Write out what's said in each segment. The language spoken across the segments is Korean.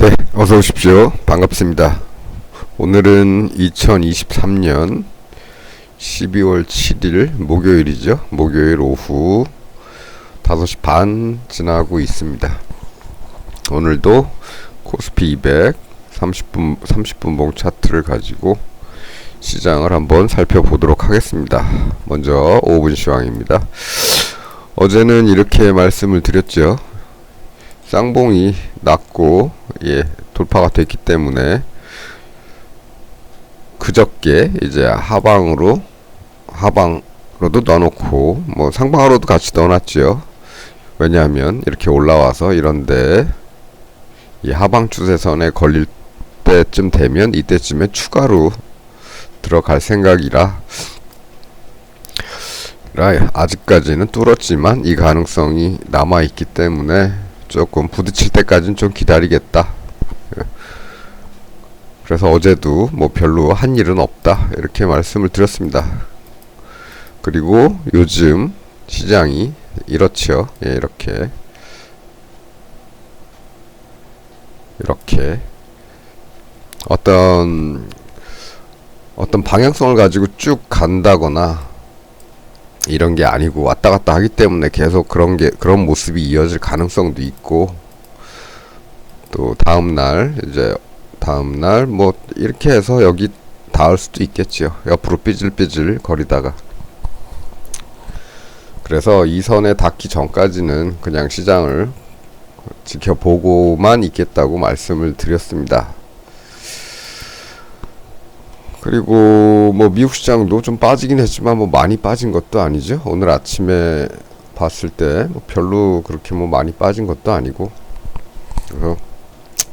네, 어서 오십시오. 반갑습니다. 오늘은 2023년 12월 7일 목요일이죠. 목요일 오후 5시 반 지나고 있습니다. 오늘도 코스피 200 30분 30분 봉 차트를 가지고 시장을 한번 살펴보도록 하겠습니다. 먼저 5분 시황입니다. 어제는 이렇게 말씀을 드렸죠. 쌍봉이 낮고 예, 돌파가 됐기 때문에 그저께 이제 하방으로 하방으로도 넣어놓고 뭐 상방으로도 같이 넣어놨죠. 왜냐하면 이렇게 올라와서 이런데 이 하방 추세선에 걸릴 때쯤 되면 이때쯤에 추가로 들어갈 생각이라 라 아직까지는 뚫었지만 이 가능성이 남아 있기 때문에 조금 부딪힐 때까지는 좀 기다리겠다. 예. 그래서 어제도 뭐 별로 한 일은 없다 이렇게 말씀을 드렸습니다. 그리고 요즘 시장이 이렇죠. 예, 이렇게 이렇게 어떤 어떤 방향성을 가지고 쭉 간다거나 이런 게 아니고 왔다 갔다 하기 때문에 계속 그런 게 그런 모습이 이어질 가능성도 있고 또 다음 날 이제 다음 날 뭐 이렇게 해서 여기 닿을 수도 있겠지요. 옆으로 삐질삐질 거리다가 그래서 이 선에 닿기 전까지는 그냥 시장을 지켜보고만 있겠다고 말씀을 드렸습니다. 그리고 뭐 미국 시장도 좀 빠지긴 했지만 뭐 많이 빠진 것도 아니죠. 오늘 아침에 봤을 때 뭐 별로 그렇게 뭐 많이 빠진 것도 아니고 그래서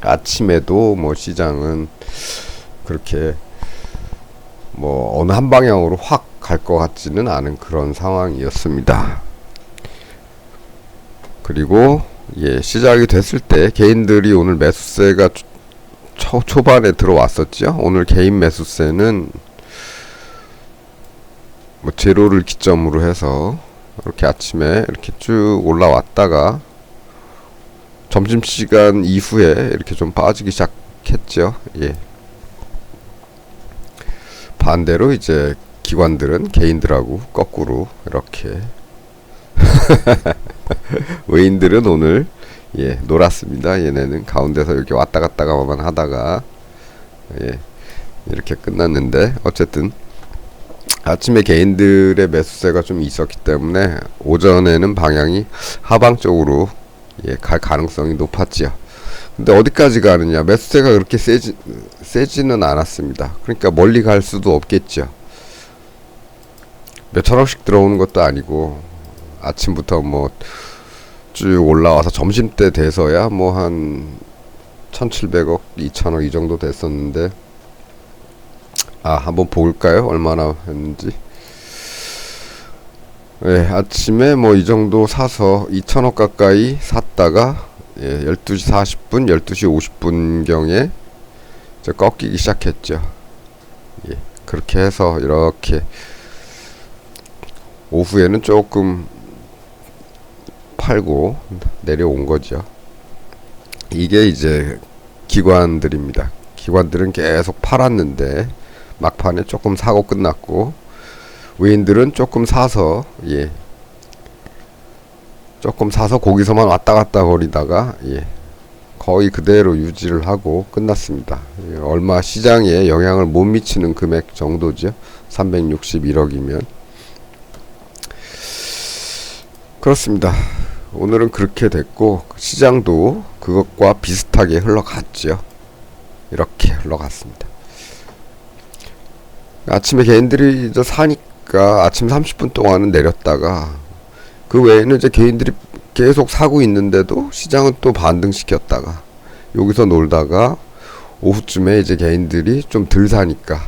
아침에도 뭐 시장은 그렇게 뭐 어느 한 방향으로 확 갈 것 같지는 않은 그런 상황이었습니다. 그리고 예 시작이 됐을 때 개인들이 오늘 매수세가 초, 초반에 들어왔었죠. 오늘 개인 매수세는 뭐 제로를 기점으로 해서 이렇게 아침에 이렇게 쭉 올라왔다가 점심시간 이후에 이렇게 좀 빠지기 시작했죠. 예. 반대로 이제 기관들은 개인들하고 거꾸로 이렇게 외인들은 오늘 예 놀았습니다. 얘네는 가운데서 이렇게 왔다 갔다가만 하다가 예 이렇게 끝났는데 어쨌든 아침에 개인들의 매수세가 좀 있었기 때문에 오전에는 방향이 하방 쪽으로 예, 갈 가능성이 높았지요. 근데 어디까지 가느냐? 매수세가 그렇게 세지, 세지는 않았습니다. 그러니까 멀리 갈 수도 없겠죠. 몇 천억씩 들어오는 것도 아니고 아침부터 뭐 쭉 올라와서 점심 때 돼서야 뭐 한 1700억, 2000억 이 정도 됐었는데 아 한번 볼까요? 얼마나 했는지 예, 아침에 뭐 이 정도 사서 2천억 가까이 샀다가 예, 12시 40분, 12시 50분 경에 이제 꺾이기 시작했죠. 예, 그렇게 해서 이렇게 오후에는 조금 팔고 내려온 거죠. 이게 이제 기관들입니다. 기관들은 계속 팔았는데 막판에 조금 사고 끝났고 외인들은 조금 사서 예 조금 사서 거기서만 왔다 갔다 거리다가 예 거의 그대로 유지를 하고 끝났습니다. 예, 얼마 시장에 영향을 못 미치는 금액 정도죠. 361억이면 그렇습니다. 오늘은 그렇게 됐고 시장도 그것과 비슷하게 흘러갔죠. 이렇게 흘러갔습니다. 아침에 개인들이 저 사니까 아침 30분 동안은 내렸다가 그 외에는 이제 개인들이 계속 사고 있는데도 시장은 또 반등시켰다가 여기서 놀다가 오후쯤에 이제 개인들이 좀 덜 사니까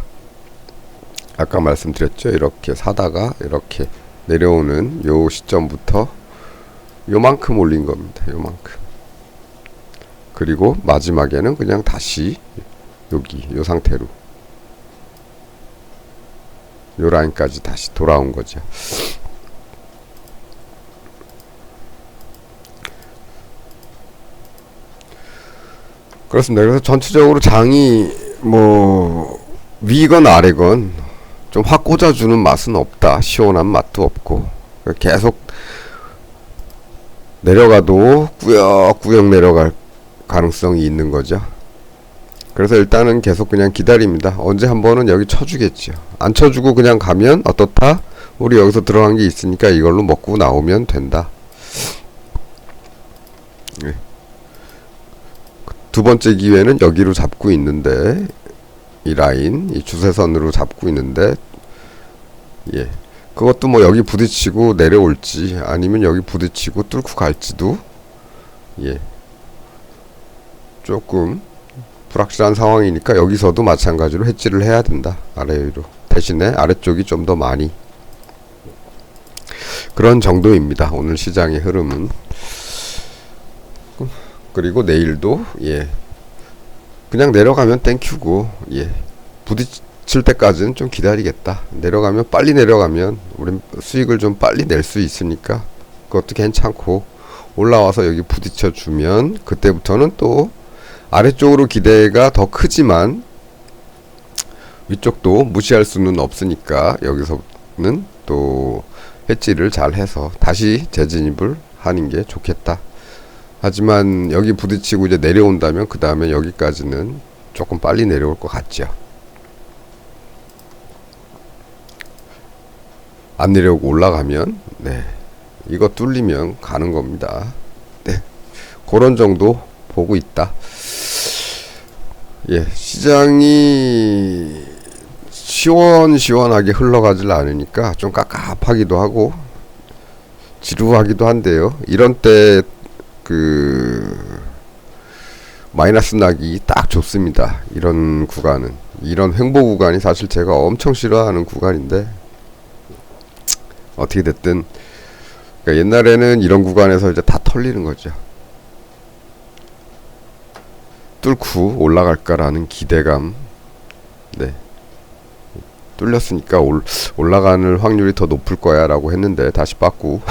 아까 말씀드렸죠. 이렇게 사다가 이렇게 내려오는 요 시점부터 요만큼 올린 겁니다. 요만큼. 그리고 마지막에는 그냥 다시 여기 요 상태로 요 라인까지 다시 돌아온 거죠. 그렇습니다. 그래서 전체적으로 장이 뭐 위건 아래건 좀 확 꽂아주는 맛은 없다. 시원한 맛도 없고 계속 내려가도 꾸역꾸역 내려갈 가능성이 있는 거죠. 그래서 일단은 계속 그냥 기다립니다. 언제 한 번은 여기 쳐주겠죠. 안 쳐주고 그냥 가면 어떻다? 우리 여기서 들어간 게 있으니까 이걸로 먹고 나오면 된다. 예. 두 번째 기회는 여기로 잡고 있는데 이 라인 이 주세선으로 잡고 있는데 예 그것도 뭐 여기 부딪히고 내려올지 아니면 여기 부딪히고 뚫고 갈지도 예. 조금 불확실한 상황이니까 여기서도 마찬가지로 해지를 해야 된다. 아래 위로. 대신에 아래쪽이 좀 더 많이. 그런 정도입니다. 오늘 시장의 흐름은. 그리고 내일도 예. 그냥 내려가면 땡큐고 예. 부딪 힐 때까지는 좀 기다리겠다 내려가면 빨리 내려가면 우린 수익을 좀 빨리 낼 수 있으니까 그것도 괜찮고 올라와서 여기 부딪혀 주면 그때부터는 또 아래쪽으로 기대가 더 크지만 위쪽도 무시할 수는 없으니까 여기서는 또 해지를 잘 해서 다시 재진입을 하는 게 좋겠다. 하지만 여기 부딪히고 이제 내려온다면 그 다음에 여기까지는 조금 빨리 내려올 것 같죠. 안 내려오고 올라가면 네 이거 뚫리면 가는 겁니다. 네 그런 정도 보고 있다. 예 시장이 시원시원하게 흘러가질 않으니까 좀 깝깝하기도 하고 지루하기도 한데요. 이런 때 그 마이너스 나기 딱 좋습니다. 이런 구간은 이런 횡보 구간이 사실 제가 엄청 싫어하는 구간인데 어떻게 됐든 그러니까 옛날에는 이런 구간에서 이제 다 털리는 거죠. 뚫고 올라갈까라는 기대감. 네. 뚫렸으니까 올, 올라가는 확률이 더 높을 거야 라고 했는데 다시 빠꾸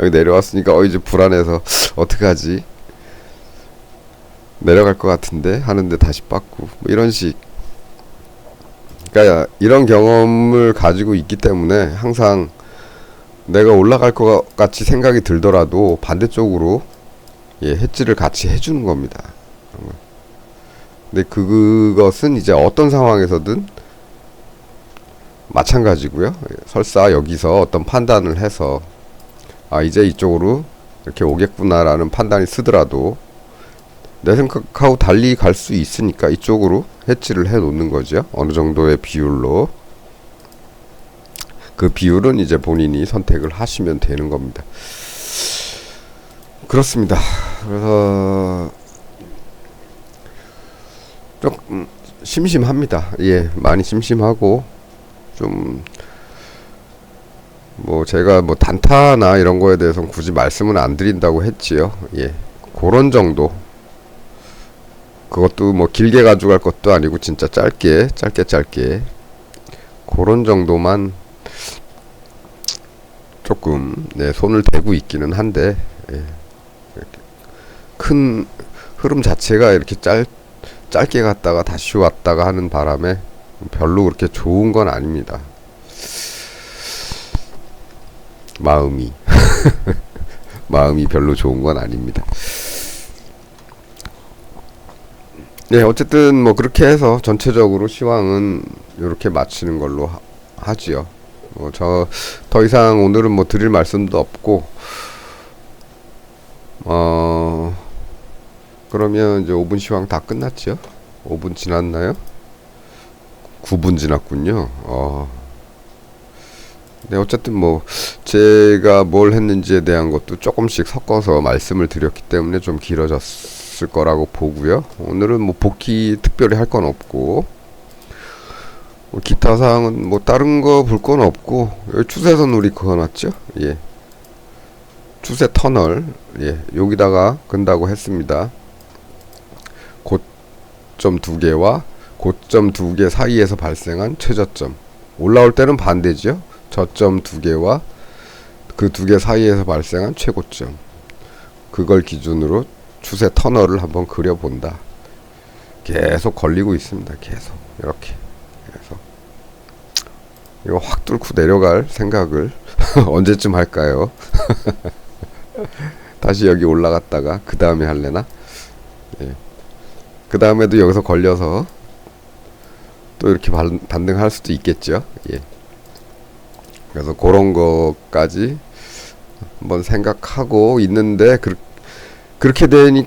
여기 내려왔으니까 어 이제 불안해서 어떡하지 내려갈 것 같은데 하는데 다시 빠꾸 뭐 이런 식 그러니까 이런 경험을 가지고 있기 때문에 항상 내가 올라갈 것 같이 생각이 들더라도 반대쪽으로 예, 해지를 같이 해주는 겁니다. 근데 그것은 이제 어떤 상황에서든 마찬가지고요. 설사 여기서 어떤 판단을 해서 아 이제 이쪽으로 이렇게 오겠구나라는 판단이 쓰더라도 내 생각하고 달리 갈 수 있으니까 이쪽으로 해치를 해 놓는 거죠. 어느 정도의 비율로 그 비율은 이제 본인이 선택을 하시면 되는 겁니다. 그렇습니다. 그래서 조금 심심합니다. 예, 많이 심심하고 좀 뭐 제가 뭐 단타나 이런 거에 대해서는 굳이 말씀은 안 드린다고 했지요. 예, 그런 정도. 그것도 뭐 길게 가져갈 것도 아니고 진짜 짧게, 짧게, 짧게 그런 정도만 조금 네, 손을 대고 있기는 한데 예, 큰 흐름 자체가 이렇게 짧 짧게 갔다가 다시 왔다가 하는 바람에 별로 그렇게 좋은 건 아닙니다. 마음이 마음이 별로 좋은 건 아닙니다. 네, 어쨌든 뭐 그렇게 해서 전체적으로 시황은 이렇게 마치는 걸로 하, 하지요. 뭐 저 더 이상 오늘은 뭐 드릴 말씀도 없고 어 그러면 이제 5분 시황 다 끝났죠? 5분 지났나요? 9분 지났군요. 어. 네, 어쨌든 뭐 제가 뭘 했는지에 대한 것도 조금씩 섞어서 말씀을 드렸기 때문에 좀 길어졌 을 거라고 보고요. 오늘은 뭐 복귀 특별히 할 건 없고 뭐 기타 사항은 뭐 다른 거 볼 건 없고 추세선 우리 그거 놨죠? 예. 추세 터널 예 여기다가 근다고 했습니다. 고점 두 개와 고점 두 개 사이에서 발생한 최저점 올라올 때는 반대죠. 저점 두 개와 그 두 개 사이에서 발생한 최고점 그걸 기준으로 추세 터널을 한번 그려본다. 계속 걸리고 있습니다. 계속 이렇게 계속 이거 확 뚫고 내려갈 생각을 언제쯤 할까요? 다시 여기 올라갔다가 그 다음에 할래나? 예. 그 다음에도 여기서 걸려서 또 이렇게 반, 반등할 수도 있겠죠. 예. 그래서 그런 것까지 한번 생각하고 있는데 그, 그렇게 되니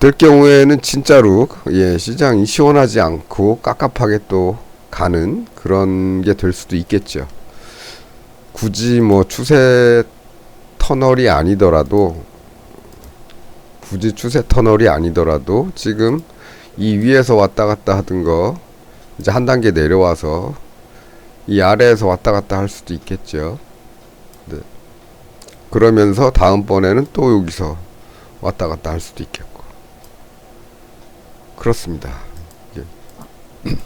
될 경우에는 진짜로 예 시장이 시원하지 않고 깝깝하게 또 가는 그런 게 될 수도 있겠죠. 굳이 뭐 추세 터널이 아니더라도 굳이 추세 터널이 아니더라도 지금 이 위에서 왔다 갔다 하던 거 이제 한 단계 내려와서 이 아래에서 왔다 갔다 할 수도 있겠죠. 네. 그러면서 다음번에는 또 여기서 왔다 갔다 할 수도 있겠고. 그렇습니다. 예.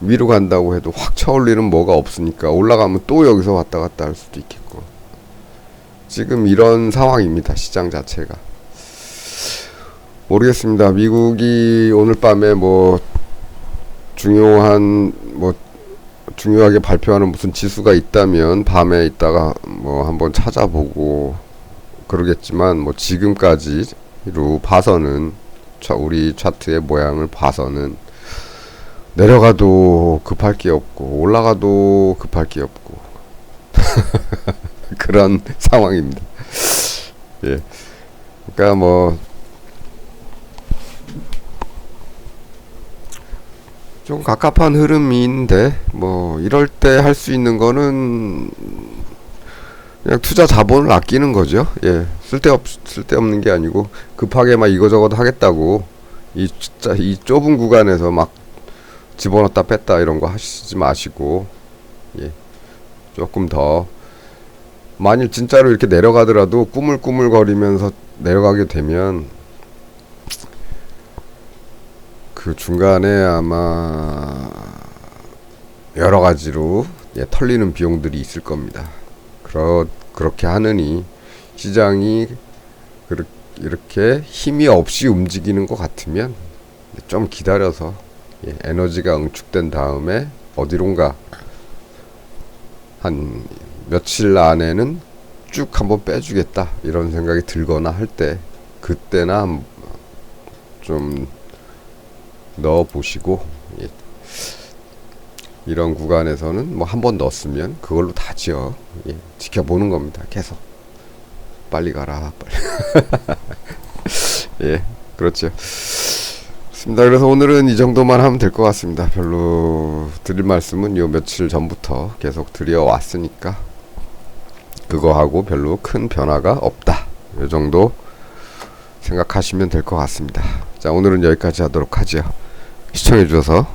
위로 간다고 해도 확 차올리는 뭐가 없으니까 올라가면 또 여기서 왔다 갔다 할 수도 있겠고. 지금 이런 상황입니다. 시장 자체가. 모르겠습니다. 미국이 오늘 밤에 뭐 중요한 뭐 중요하게 발표하는 무슨 지수가 있다면 밤에 있다가 뭐 한번 찾아보고 그러겠지만 뭐 지금까지로 봐서는 차 우리 차트의 모양을 봐서는 내려가도 급할 게 없고 올라가도 급할 게 없고 그런 상황입니다. 예. 그러니까 뭐 좀 갑갑한 흐름인데 뭐 이럴 때 할 수 있는 거는 그냥 투자 자본을 아끼는 거죠. 예, 쓸데없 쓸데없는 게 아니고 급하게 막 이거저거 하겠다고 이 이 좁은 구간에서 막 집어넣었다 뺐다 이런 거 하시지 마시고 예, 조금 더 만일 진짜로 이렇게 내려가더라도 꾸물꾸물거리면서 내려가게 되면 그 중간에 아마 여러 가지로 예, 털리는 비용들이 있을 겁니다. 그러, 그렇게 하느니 시장이 그렇, 이렇게 힘이 없이 움직이는 것 같으면 좀 기다려서 예, 에너지가 응축된 다음에 어디론가 한 며칠 안에는 쭉 한번 빼주겠다 이런 생각이 들거나 할 때 그때나 좀 넣어 보시고 예. 이런 구간에서는 뭐 한 번 넣었으면 그걸로 다 지어 예. 지켜보는 겁니다. 계속 빨리 가라 빨리 예 그렇죠. 좋습니다. 그래서 오늘은 이 정도만 하면 될 것 같습니다. 별로 드릴 말씀은 요 며칠 전부터 계속 드려 왔으니까 그거하고 별로 큰 변화가 없다. 요 정도 생각하시면 될 것 같습니다. 자, 오늘은 여기까지 하도록 하죠. 시청해주셔서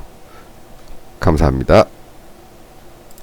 감사합니다.